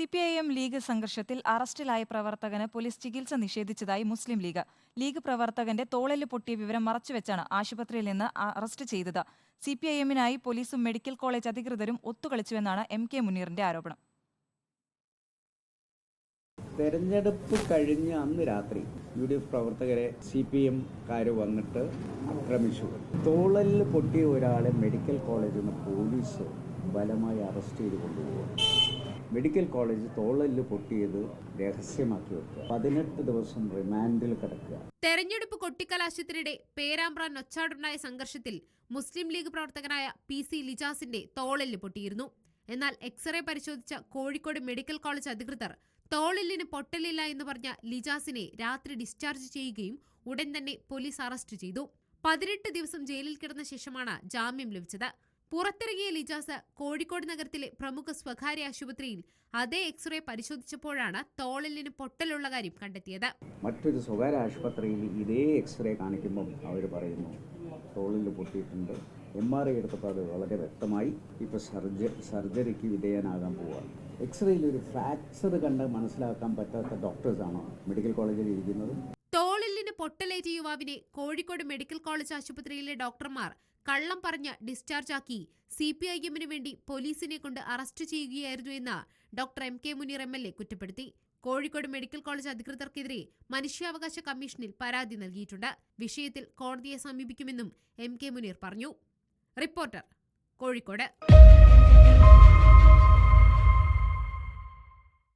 C P I M League സംഘർഷത്തിൽ അറസ്റ്റിലായ പ്രവർത്തകന് police ചികിത്സ നിഷേധിച്ചതായി മുസ്ലിം ലീഗ്. ലീഗ് പ്രവർത്തകന്റെ തോളൽ പൊട്ടിയ വിവരം മറച്ചുവെച്ചാണ് ആശുപത്രിയിൽ നിന്ന് അറസ്റ്റ് ചെയ്തത്. സി പി ഐ എമ്മിനായി പോലീസും മെഡിക്കൽ കോളേജ് അധികൃതരും ഒത്തുകളിച്ചുവെന്നാണ് എം കെ മുനീറിന്റെ ആരോപണം. തെരഞ്ഞെടുപ്പ് കഴിഞ്ഞ അന്ന് രാത്രി യു ഡി എഫ് പ്രവർത്തകരെ സി പി എംകാർ വന്നിട്ട് ആക്രമിച്ചു. തോളലിൽ പൊട്ടിയ ഒരാളെ മെഡിക്കൽ കോളേജിൽ നിന്ന് പോലീസ് ബലമായി അറസ്റ്റ് ചെയ്ത് കൊണ്ടുപോകുക മെഡിക്കൽ കോളേജ് തോളൽ പൊട്ടിയത് രഹസ്യമാക്കി വെക്കുക. പതിനെട്ട് ദിവസം റിമാൻഡിൽ കിടക്കുക. തെരഞ്ഞെടുപ്പ് കൊട്ടിക്കലാശത്തിനിടെ പേരാമ്പ്ര നൊച്ചാടുണ്ടായ സംഘർഷത്തിൽ മുസ്ലിം ലീഗ് പ്രവർത്തകനായ പി സി ലിജാസിന്റെ തോളൽ പൊട്ടിയിരുന്നു. എന്നാൽ എക്സ്റേ പരിശോധിച്ച കോഴിക്കോട് മെഡിക്കൽ കോളേജ് അധികൃതർ തോളലിന് പൊട്ടലില്ല എന്ന് പറഞ്ഞ ലിജാസിനെ രാത്രി ഡിസ്ചാർജ് ചെയ്യുകയും ഉടൻ തന്നെ പോലീസ് അറസ്റ്റ് ചെയ്തു. പതിനെട്ട് ദിവസം ജയിലിൽ കിടന്ന ശേഷമാണ് ജാമ്യം ലഭിച്ചത്. പുറത്തിറങ്ങിയ ലിജാസ് കോഴിക്കോട് നഗരത്തിലെ പ്രമുഖ സ്വകാര്യ ആശുപത്രിയിൽ അതേ എക്സ്റേ പരിശോധിച്ചപ്പോഴാണ് തോളലിന് പൊട്ടലുള്ള കാര്യം കണ്ടെത്തിയത്. മറ്റൊരു സ്വകാര്യ ആശുപത്രിയിൽ ഇതേ എക്സ്റേ കാണിക്കുമ്പോൾ അവർ പറയുന്നു തോളിൽ പൊട്ടിയിട്ടുണ്ട്. എം ആർ ഐ എടുത്തപ്പോൾ അത് വളരെ വ്യക്തമായി ഇപ്പോൾ സർജ സർജറിക്ക് വിധേയനാകാൻ പോവുകയാണ് എക്സ്റേയിൽ ഒരു ഫ്രാക്ചർ കണ്ട് മനസ്സിലാക്കാൻ പറ്റാത്ത ഡോക്ടേഴ്സാണോ മെഡിക്കൽ കോളേജിൽ ഇരിക്കുന്നത് പൊട്ടലേറ്റ യുവാവിനെ കോഴിക്കോട് മെഡിക്കൽ കോളേജ് ആശുപത്രിയിലെ ഡോക്ടർമാർ കള്ളം പറഞ്ഞ് ഡിസ്ചാർജ് ആക്കി. സി പി ഐ എമ്മിന് വേണ്ടി പോലീസിനെ കൊണ്ട് അറസ്റ്റ് ചെയ്യുകയായിരുന്നു എന്ന് doctor M K Muneer M L A കുറ്റപ്പെടുത്തി. കോഴിക്കോട് മെഡിക്കൽ കോളേജ് അധികൃതർക്കെതിരെ മനുഷ്യാവകാശ കമ്മീഷനിൽ പരാതി നൽകിയിട്ടുണ്ട്. വിഷയത്തിൽ കോടതിയെ സമീപിക്കുമെന്നും എം കെ മുനീർ പറഞ്ഞു. റിപ്പോർട്ടർ കോഴിക്കോട്.